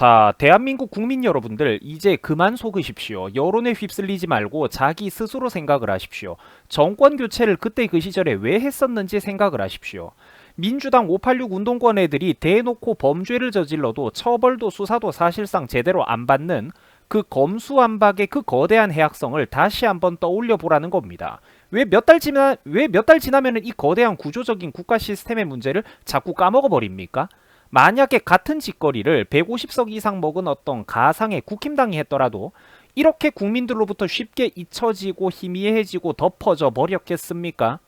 자, 대한민국 국민 여러분들, 이제 그만 속으십시오. 여론에 휩쓸리지 말고 자기 스스로 생각을 하십시오. 정권 교체를 그때 그 시절에 왜 했었는지 생각을 하십시오. 민주당 586 운동권 애들이 대놓고 범죄를 저질러도 처벌도 수사도 사실상 제대로 안 받는 그 검수완박의 그 거대한 해악성을 다시 한번 떠올려 보라는 겁니다. 왜 몇 달 지나 왜 몇 달 지나면은 이 거대한 구조적인 국가 시스템의 문제를 자꾸 까먹어 버립니까? 만약에 같은 짓거리를 150석 이상 먹은 어떤 가상의 국힘당이 했더라도 이렇게 국민들로부터 쉽게 잊혀지고 희미해지고 덮어져 버렸겠습니까?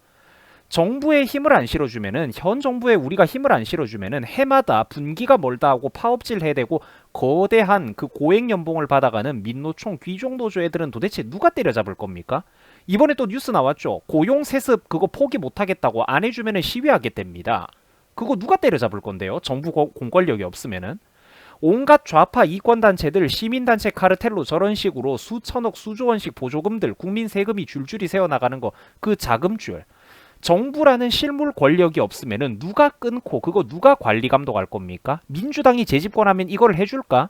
정부의 힘을 안 실어주면은 현 정부에 우리가 힘을 안 실어주면은 해마다 분기가 멀다 하고 파업질 해대고 거대한 그 고액 연봉을 받아가는 민노총 귀족노조 애들은 도대체 누가 때려잡을 겁니까? 이번에 또 뉴스 나왔죠. 고용 세습 그거 포기 못하겠다고 안 해주면은 시위하겠답니다. 그거 누가 때려잡을 건데요? 정부 고- 공권력이 없으면은 온갖 좌파 이권단체들 시민단체 카르텔로 저런 식으로 수천억 수조원씩 보조금들 국민 세금이 줄줄이 새어나가는 거 그 자금줄 정부라는 실물 권력이 없으면은 누가 끊고 그거 누가 관리 감독할 겁니까? 민주당이 재집권하면 이걸 해줄까?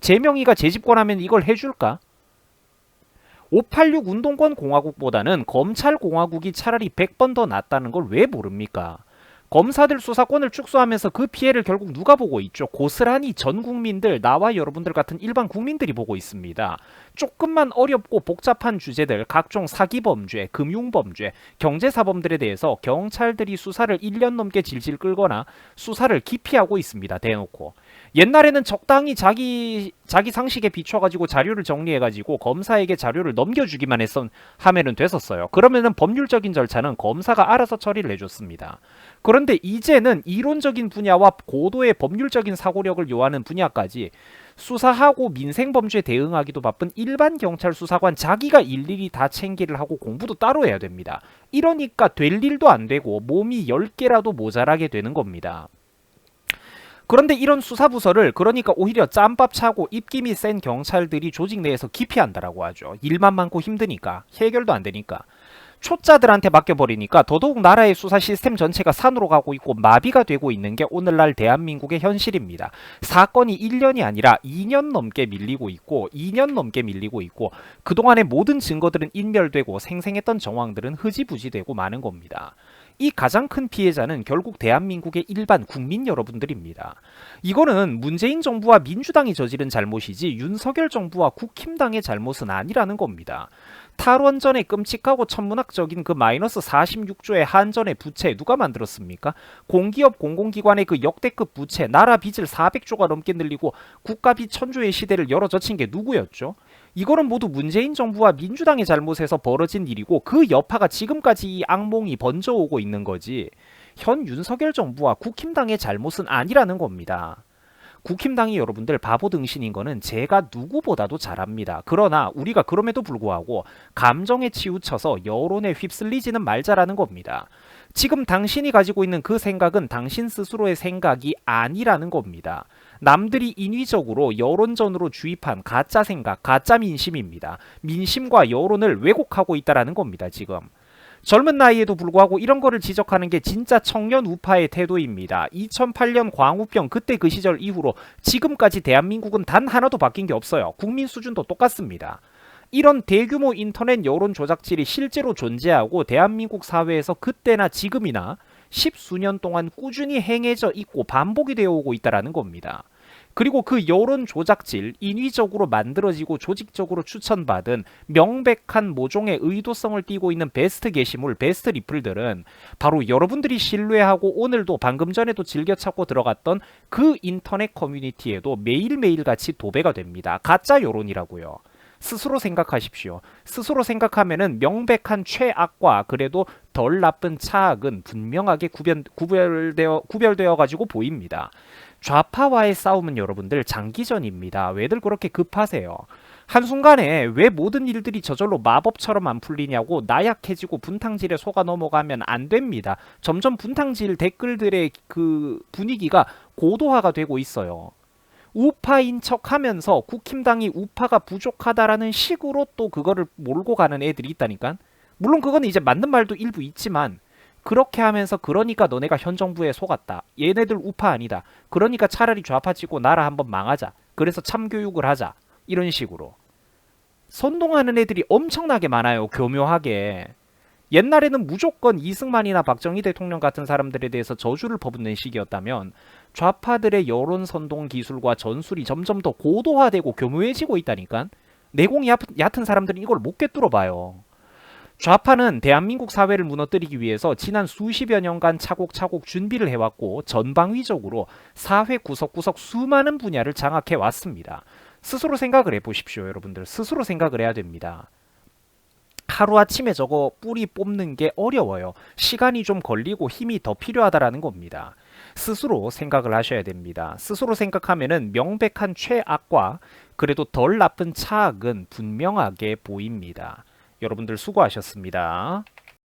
재명이가 재집권하면 이걸 해줄까? 586 운동권 공화국보다는 검찰 공화국이 차라리 100번 더 낫다는 걸 왜 모릅니까? 검사들 수사권을 축소하면서 그 피해를 결국 누가 보고 있죠? 고스란히 전 국민들, 나와 여러분들 같은 일반 국민들이 보고 있습니다. 조금만 어렵고 복잡한 주제들, 각종 사기 범죄, 금융 범죄, 경제 사범들에 대해서 경찰들이 수사를 1년 넘게 질질 끌거나 수사를 기피하고 있습니다. 대놓고. 옛날에는 적당히 자기 자기 상식에 비춰가지고 자료를 정리해가지고 검사에게 자료를 넘겨주기만 했었 하면은 됐었어요. 그러면은 법률적인 절차는 검사가 알아서 처리를 해줬습니다. 그런데 이제는 이론적인 분야와 고도의 법률적인 사고력을 요하는 분야까지 수사하고 민생 범죄 대응하기도 바쁜 일반 경찰 수사관 자기가 일일이 다 챙기를 하고 공부도 따로 해야 됩니다. 이러니까 될 일도 안 되고 몸이 10개라도 모자라게 되는 겁니다. 그런데 이런 수사부서를 그러니까 오히려 짬밥 차고 입김이 센 경찰들이 조직 내에서 기피한다라고 하죠. 일만 많고 힘드니까 해결도 안 되니까. 초짜들한테 맡겨버리니까 더더욱 나라의 수사 시스템 전체가 산으로 가고 있고 마비가 되고 있는 게 오늘날 대한민국의 현실입니다. 사건이 1년이 아니라 2년 넘게 밀리고 있고 2년 넘게 밀리고 있고 그동안의 모든 증거들은 인멸되고 생생했던 정황들은 흐지부지되고 마는 겁니다. 이 가장 큰 피해자는 결국 대한민국의 일반 국민 여러분들입니다. 이거는 문재인 정부와 민주당이 저지른 잘못이지 윤석열 정부와 국힘당의 잘못은 아니라는 겁니다. 탈원전의 끔찍하고 천문학적인 그 마이너스 46조의 한전의 부채 누가 만들었습니까? 공기업 공공기관의 그 역대급 부채 나라 빚을 400조가 넘게 늘리고 국가 빚 천조의 시대를 열어젖힌 게 누구였죠? 이거는 모두 문재인 정부와 민주당의 잘못에서 벌어진 일이고 그 여파가 지금까지 이 악몽이 번져오고 있는 거지 현 윤석열 정부와 국힘당의 잘못은 아니라는 겁니다. 국힘당이 여러분들 바보 등신인 거는 제가 누구보다도 잘합니다. 그러나 우리가 그럼에도 불구하고 감정에 치우쳐서 여론에 휩쓸리지는 말자라는 겁니다. 지금 당신이 가지고 있는 그 생각은 당신 스스로의 생각이 아니라는 겁니다. 남들이 인위적으로 여론전으로 주입한 가짜 생각, 가짜 민심입니다. 민심과 여론을 왜곡하고 있다라는 겁니다, 지금. 젊은 나이에도 불구하고 이런 거를 지적하는 게 진짜 청년 우파의 태도입니다. 2008년 광우병 그때 그 시절 이후로 지금까지 대한민국은 단 하나도 바뀐 게 없어요. 국민 수준도 똑같습니다. 이런 대규모 인터넷 여론 조작질이 실제로 존재하고 대한민국 사회에서 그때나 지금이나 십수년 동안 꾸준히 행해져 있고 반복이 되어 오고 있다라는 겁니다. 그리고 그 여론 조작질, 인위적으로 만들어지고 조직적으로 추천받은 명백한 모종의 의도성을 띠고 있는 베스트 게시물, 베스트 리플들은 바로 여러분들이 신뢰하고 오늘도 방금 전에도 즐겨 찾고 들어갔던 그 인터넷 커뮤니티에도 매일매일 같이 도배가 됩니다. 가짜 여론이라고요. 스스로 생각하십시오. 스스로 생각하면은 명백한 최악과 그래도 덜 나쁜 차악은 분명하게 구별, 구별되어 구별되어 가지고 보입니다. 좌파와의 싸움은 여러분들 장기전입니다. 왜들 그렇게 급하세요? 한순간에 왜 모든 일들이 저절로 마법처럼 안 풀리냐고 나약해지고 분탕질에 속아 넘어가면 안 됩니다. 점점 분탕질 댓글들의 그 분위기가 고도화가 되고 있어요. 우파인 척 하면서 국힘당이 우파가 부족하다라는 식으로 또 그거를 몰고 가는 애들이 있다니까. 물론 그건 이제 맞는 말도 일부 있지만 그렇게 하면서 그러니까 너네가 현 정부에 속았다. 얘네들 우파 아니다. 그러니까 차라리 좌파 찍고 나라 한번 망하자. 그래서 참교육을 하자. 이런 식으로. 선동하는 애들이 엄청나게 많아요. 교묘하게. 옛날에는 무조건 이승만이나 박정희 대통령 같은 사람들에 대해서 저주를 퍼붓는 시기였다면 좌파들의 여론 선동 기술과 전술이 점점 더 고도화되고 교묘해지고 있다니까. 내공이 얕- 얕은 사람들은 이걸 못 꿰뚫어 봐요. 좌파는 대한민국 사회를 무너뜨리기 위해서 지난 수십여 년간 차곡차곡 준비를 해왔고 전방위적으로 사회 구석구석 수많은 분야를 장악해 왔습니다. 스스로 생각을 해보십시오, 여러분들. 스스로 생각을 해야 됩니다. 하루아침에 저거 뿌리 뽑는 게 어려워요. 시간이 좀 걸리고 힘이 더 필요하다라는 겁니다. 스스로 생각을 하셔야 됩니다. 스스로 생각하면은 명백한 최악과 그래도 덜 나쁜 차악은 분명하게 보입니다. 여러분들 수고하셨습니다.